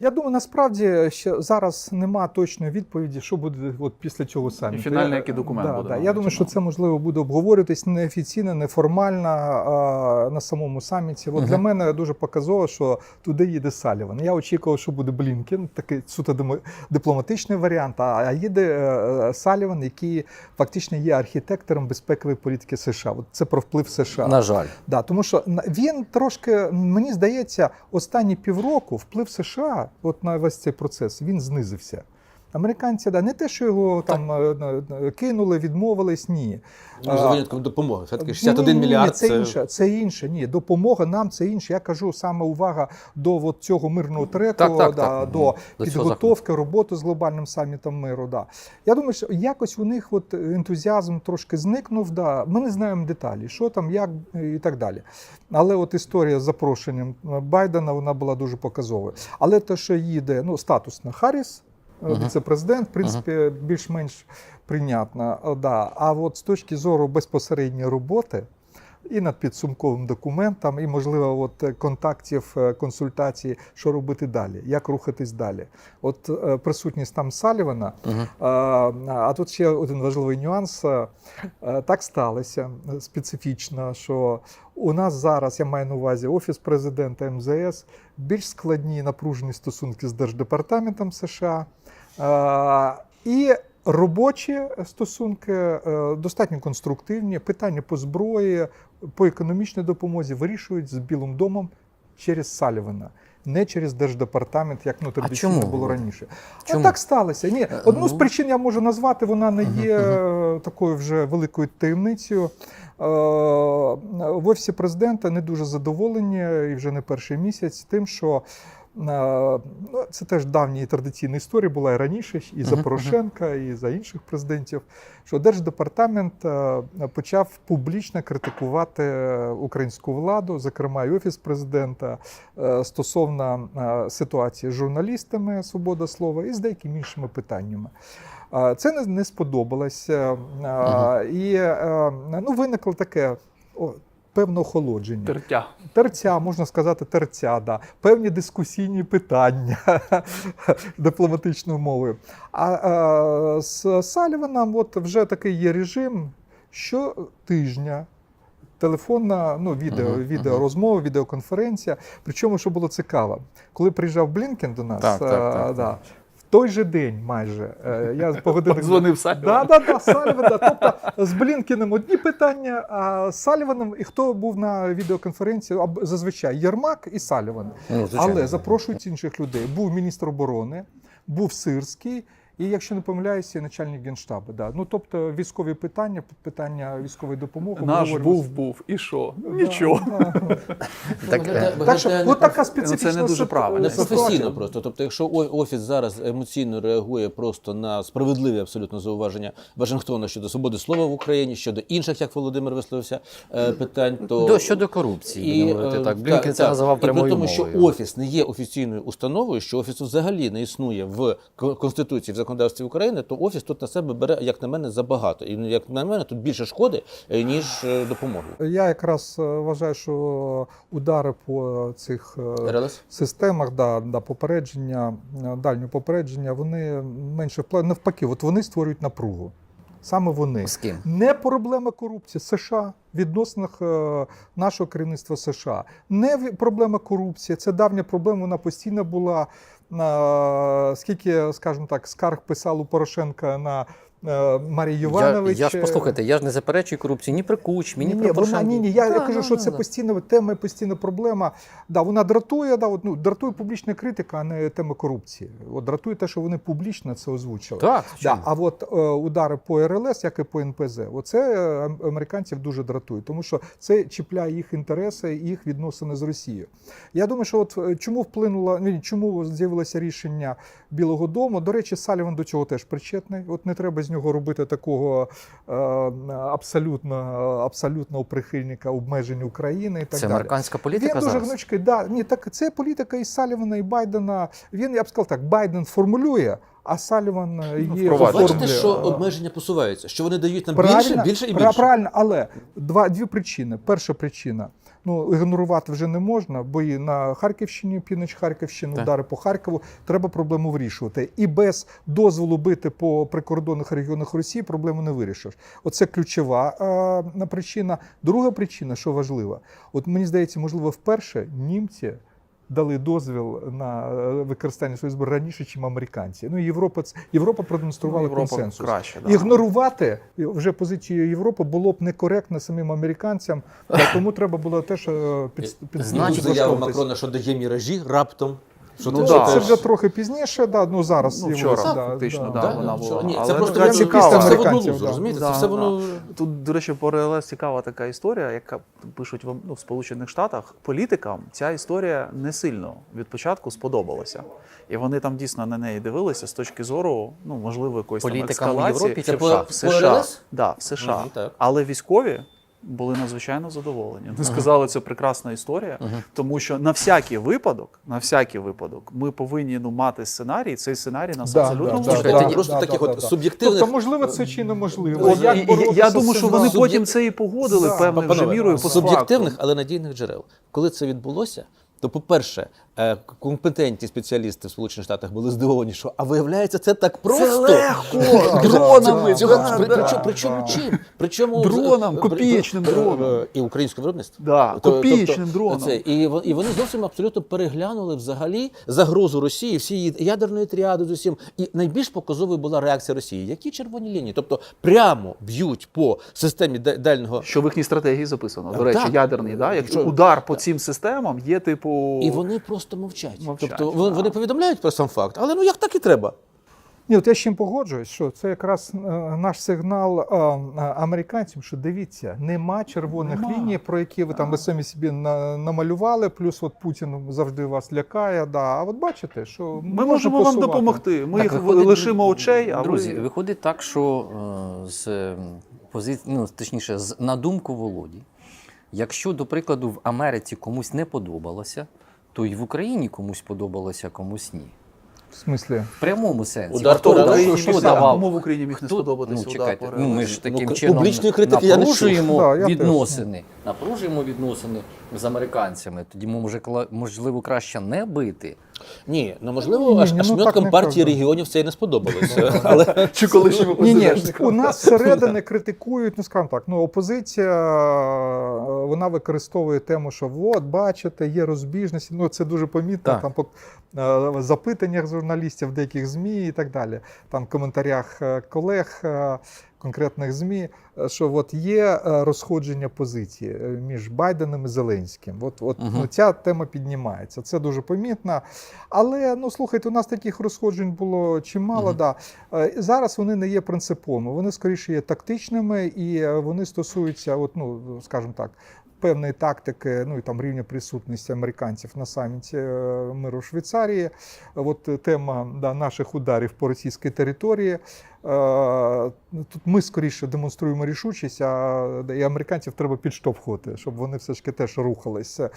Я думаю, насправді ще зараз нема точної відповіді, що буде от після цього саміту. І фінальний який документ да, буде Да. Я думаю, що це можливо буде обговорюватись неофіційно, неформально а, на самому саміті. От для мене дуже показово, що туди їде Саліван. Я очікував, що буде Блінкен, такий суто дипломатичний варіант. А їде е, Саліван, який фактично є архітектором безпекової політики США. От це про вплив США. На жаль. Да, тому що він трошки, мені здається, останні півроку вплив США от на весь цей процес він знизився. Американці, да, не те, що його там е, е, кинули, відмовились, ні. Ну, за винятком допомоги. Все-таки ні, 61 ні, ні, мільярд. Це інше, це інше. Ні, допомога нам це інше. Я кажу саме увага до от цього мирного треку, Так, так, да, так. до, підготовки роботи з глобальним самітом миру. Да. Я думаю, що якось у них от ентузіазм трошки зникнув. Да. Ми не знаємо деталі, що там, як і так далі. Але от історія з запрошенням Байдена вона була дуже показовою. Але те, що їде ну, статусно Харріс, е. Віце-президент, в принципі, більш-менш прийнятна. Е, Да. А от з точки зору безпосередньої роботи. І над підсумковим документом, і, можливо, от е, контактів, е, консультацій, що робити далі, як рухатись далі. От е, присутність там Салівана. Мгм. А, а тут ще один важливий нюанс. Так сталося специфічно, що у нас зараз, я маю на увазі Офіс президента МЗС, більш складні напружені стосунки з Держдепартаментом США. І робочі стосунки достатньо конструктивні. Питання по зброї, по економічній допомозі вирішують з Білим домом через Салівана. Не через держдепартамент, як ну традиційно чому? було раніше. Чому? А так сталося. Ні, одну з ну. причин я можу назвати, вона не є е, такою вже великою таємницею. Е, В офісі президента не дуже задоволені і вже не перший місяць тим, що е, ну, це теж давня і традиційна історія була і раніше, і за Порошенка, і за інших президентів. Що держдепартамент е, почав публічно критикувати українську владу, зокрема і офіс президента, е, стосовно е, ситуації з журналістами, свобода слова і з деякими іншими питаннями. Е, Це не, сподобалося. Е, І е, ну, виникло таке певне охолодження. Тертя. Терця, можна сказати, терця, да. певні дискусійні питання дипломатичною мовою. А, а з Саліваном от вже такий є режим щотижня. Телефонна, ну, відео, Мгм, відеорозмова, відеоконференція. Причому, що було цікаво, коли приїжджав Блінкен до нас, Так, так, так, да, так. Той же день майже е, я по годинах Дзвонив Саліван. Да, да, да, Сальвана. Тобто з Блінкіном одні питання, а з Саліваном, і хто був на відеоконференції, аб- зазвичай Єрмак і Саліван. Ну. Але запрошують інших людей. Був міністр оборони, був Сирський. І якщо не помиляюся, начальник генштабу. Да. Ну тобто військові питання, питання військової допомоги. Наш був був. І що? Да, Нічого. да. Так, е, Так що от така Ну, специфічна це не дуже правильно. Не професійно просто. Тобто, якщо офіс зараз емоційно реагує просто на справедливі абсолютно зауваження Вашингтона щодо свободи слова в Україні, щодо інших, як Володимир висловився, е, питань, то До, щодо корупції, говорити е, так. Блінкен це так. називав І при тому, що офіс не є офіційною установою, що офісу взагалі не існує в Конституції, в законодавстві України, то офіс тут на себе бере, як на мене, забагато. І як на мене, тут більше шкоди, е, ніж е, допомоги. Я якраз е, вважаю, що удари по цих РЛС? системах, да, да, попередження, дальнього попередження, вони менше впливають. Навпаки, от вони створюють напругу. Саме вони. З ким? Не проблема корупції США в відносинах е, нашого керівництва США. Не проблема корупції. Це давня проблема. Вона постійно була. Е, скільки, скажімо так, скарг писав у Порошенка на е, Марію Я, я ж послухайте, я ж не заперечую корупції ні при Кучмі, ні, Ні, при вона, ні, ні. Я, я Да, кажу, да, що да, це да. постійна тема, і постійна проблема. Да, вона дратує, да, от, ну, дратує публічна критика, а не тема корупції. От дратує те, що вони публічно це озвучили. Так, Да, а от е, удари по РЛС, як і по НПЗ, оце е, американців дуже дратує, тому що це чіпляє їх інтереси, їх відносини з Росією. Я думаю, що от е, чому вплинуло, ні, чому з'явилося рішення Білого Дому. До речі, Саліван до цього теж причетний. От не треба з нього робити такого е, абсолютно абсолютного прихильника обмежень України і так це далі. американська політика Він дуже зараз? гнучкий. Да, ні, так це політика і Салівана, і Байдена. Він, я б сказав так, Байден формулює, а Саліван е, Ну, Бачите, що обмеження посуваються, що вони дають нам Правильно, більше, більше і більше. Правильно, але два, дві причини. Перша причина. Ну, ігнорувати вже не можна, бої на Харківщині, північ Харківщини, удари по Харкову. Треба проблему вирішувати. І без дозволу бити по прикордонних регіонах Росії проблему не вирішиш. Оце ключова е, причина. Друга причина, що важлива, от мені здається, можливо, вперше німці. Дали дозвіл на е, використання своїх зброї раніше, ніж американці. Ну, Європа, Європа продемонструвала Ну, Європа консенсус. краще, да. Ігнорувати вже позицію Європи було б некоректно самим американцям, тому треба було теж під, під, під Значить, заяву. Макрона, що дає міражі раптом. Що Ну те- да. Це вже трохи пізніше, да, ну зараз Ну, вчора, да, фактично, да. да, Да, вона вчора. була. Ні, це Але просто це цікава. після в одну лузу, да. розумієте? Да, Це все да. воно. Тут, до речі, по РЛС цікава така історія, яка пишуть в, ну, в Сполучених Штатах. Політикам ця історія не сильно від початку сподобалася. І вони там дійсно на неї дивилися з точки зору, ну, можливо, якоїсь там Політикам в. Європі чи Це в США? в США. Да, в США. Так. Але військові були надзвичайно задоволені. Вони сказали, це прекрасна історія, тому що на всякий випадок, на всякий випадок, ми повинні ну, мати сценарій. Цей сценарій нас Да, абсолютно да, да, да, просто да, таких да, от да. суб'єктивних Тобто, можливо, це чи неможливо. Ось, Як і- і- я думаю, що вони Да. потім це і погодили Да. певною вже мірою по суб'єктивних, факту. але надійних джерел. Коли це відбулося, то, по-перше, е, компетентні спеціалісти в Сполучених Штатах були здивовані, що а виявляється, це так просто. Це легко! Дронами! причому, чим? Причому Дроном, копієчним дроном. е, І українське виробництво. Копієчним тобто, дроном. І, вони зовсім абсолютно переглянули взагалі загрозу Росії, всі її ядерної тріади з усім. І найбільш показовою була реакція Росії. Які червоні лінії? Тобто прямо б'ють по системі да- дальнього Що в їхній стратегії записано. До речі, ядерний, да? якщо удар по цим системам є типу. І вони просто мовчать. Мовчать, тобто вони, да. вони повідомляють про сам факт, але ну як так і треба. Ні, от я з чим погоджуюсь, що це якраз е, наш сигнал е, американцям, що дивіться, нема червоних Нема. ліній, про які ви там ви самі собі на, намалювали. Плюс от Путін завжди вас лякає. Да. А от бачите, що Ми можна можемо вам допомогти. Ми Так, їх виходить, лишимо очей, а Друзі, ви... виходить так, що е, з пози... ну, точніше, з, на думку Володі, якщо, до прикладу, в Америці комусь не подобалося, то й в Україні комусь подобалося, комусь ні. В смислі? В прямому сенсі. Удар Хто по? Україні що давав? Кому в Україні міг не Тут, сподобатися ну, удар по ну, ми ж таким Ну, чином публічної критики я не я відносини. Напружуємо відносини з американцями. Тоді може, кла- можливо, краще не бити. Ні, ну можливо, Ні, аж, ні, аж ну, партії кажу. регіонів це і не сподобалося. Але Чи колишньому Ні, ні, у нас всередини критикують, ну скажімо так, ну опозиція е, вона використовує тему, що от, бачите, є розбіжності. Ну це дуже помітно Так. там по е, запитаннях журналістів, деяких ЗМІ і так далі. Там в коментарях е, колег. Конкретних ЗМІ, е, що от є е, розходження позиції е, між Байденом і Зеленським. От, от Мгм. ну, ця тема піднімається. Це дуже помітно. Але ну слухайте, у нас таких розходжень було чимало. Мгм. Да. Зараз вони не є принциповими, вони скоріше є тактичними і вони стосуються, от, ну, скажімо так, певної тактики, ну і там рівня присутності американців на саміті миру Швейцарії. От тема да, наших ударів по російській території. Е, Тут ми скоріше демонструємо рішучість, а і американців треба підштовхувати, щоб вони все ж таки теж рухалися.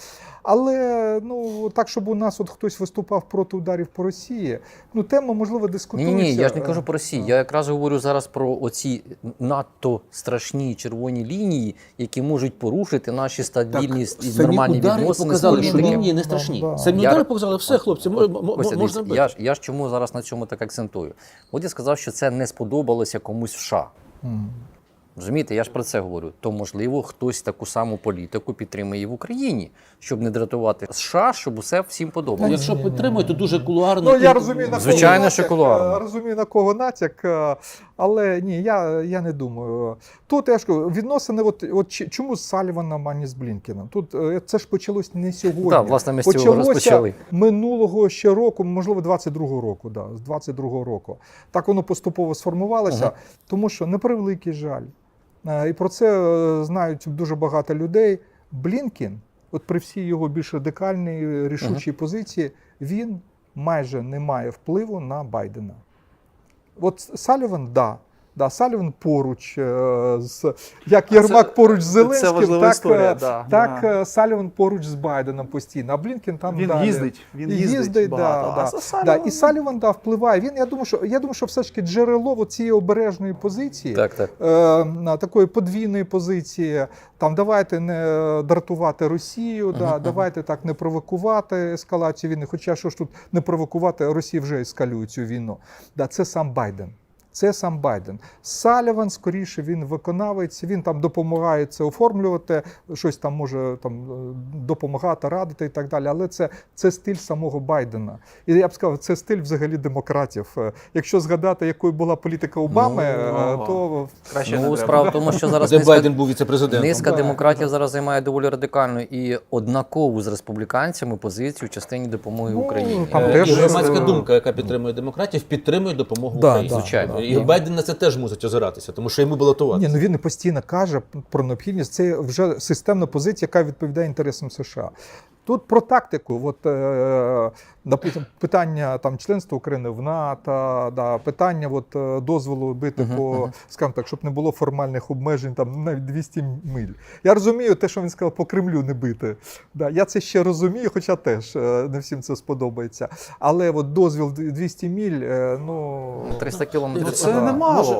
Але ну так, щоб у нас от хтось виступав проти ударів по Росії, ну тема можливо Ні, дискутується. ні, я ж не кажу про Е, Росію. Я якраз говорю зараз про оці надто страшні червоні лінії, які можуть порушити наші стабільність і самі нормальні удари відносини. показали, що лінії не страшні. Да, да. Самі Я- удари показали, все, хлопці, мо- мо- Костя, можна я ж я ж чому зараз на цьому так акцентую? От я сказав, що це не сподобалося комусь в США. М. Розумієте, я ж про це говорю. То можливо, хтось таку саму політику підтримує і в Україні, щоб не дратувати США, щоб усе всім Ну, подобалося. Якщо підтримують, то дуже кулуарно. Ну, я розумію, на Звичайно, натяк, що кулуарно. е, розумію, на кого натяк, е, але ні, я, я не думаю. Тут я ж кажу, відносини, от, от чи- чому з Саліваном, а не з Блінкеном? Тут е, це ж почалось не сьогодні. Так, власне, ми з цього розпочали. минулого ще року, можливо, 22-го року, да, з 22-го року. Так воно поступово сформувалося, Ага. тому що на превеликий жаль. Е, І про це е, знають дуже багато людей. Блінкін, от при всій його більш радикальній рішучій позиції, він майже не має впливу на Байдена. От Саліван, да. Да, Саліван поруч е, з як Єрмак поруч з Зеленським, так, історія, е, да, так да. е, Саліван поруч з Байденом постійно. А Блінкен там Він далі. їздить, він їздить багато. да, А да. за Да, і Саліван да, впливає. Він, я думаю, що я думаю, що все ж таки джерело цієї обережної позиції. Так, так. е, на такої подвійної позиції. Там давайте не дратувати Росію, да, давайте так не провокувати ескалацію війни. Хоча що ж тут не провокувати, Росія вже ескалює цю війну. Да, це сам Байден. Це сам Байден. Саліван, скоріше, він виконавець, він там допомагає це оформлювати, щось там може там е, допомагати, радити і так далі. Але це, це стиль самого Байдена. І я б сказав, це стиль взагалі демократів. Е, Якщо згадати, якою була політика Обами, е, ага. то Краще Ну, справа в тому, що зараз низка, Байден був віце-президентом. низка демократів да. зараз займає доволі радикальну і однакову з республіканцями позицію в частині допомоги Ну, Україні. там Е, теж, громадська думка, яка підтримує демократів, підтримує допомогу Да, Україні. да, Звичайно. І Байден на це теж мусить озиратися, тому що йому балотуватися. Ні, ну він постійно каже про необхідність. Це вже системна позиція, яка відповідає інтересам США. Тут про тактику, от е, питання там членства України в НАТО, да, питання от, е, дозволу бити Мгм, по, мгм. скажімо так, щоб не було формальних обмежень, там навіть 200 миль. Я розумію те, що він сказав, по Кремлю не бити. Да, я це ще розумію, хоча теж е, не всім це сподобається. Але от дозвіл 200 міль, е, ну 300 кілометрів. Це немало.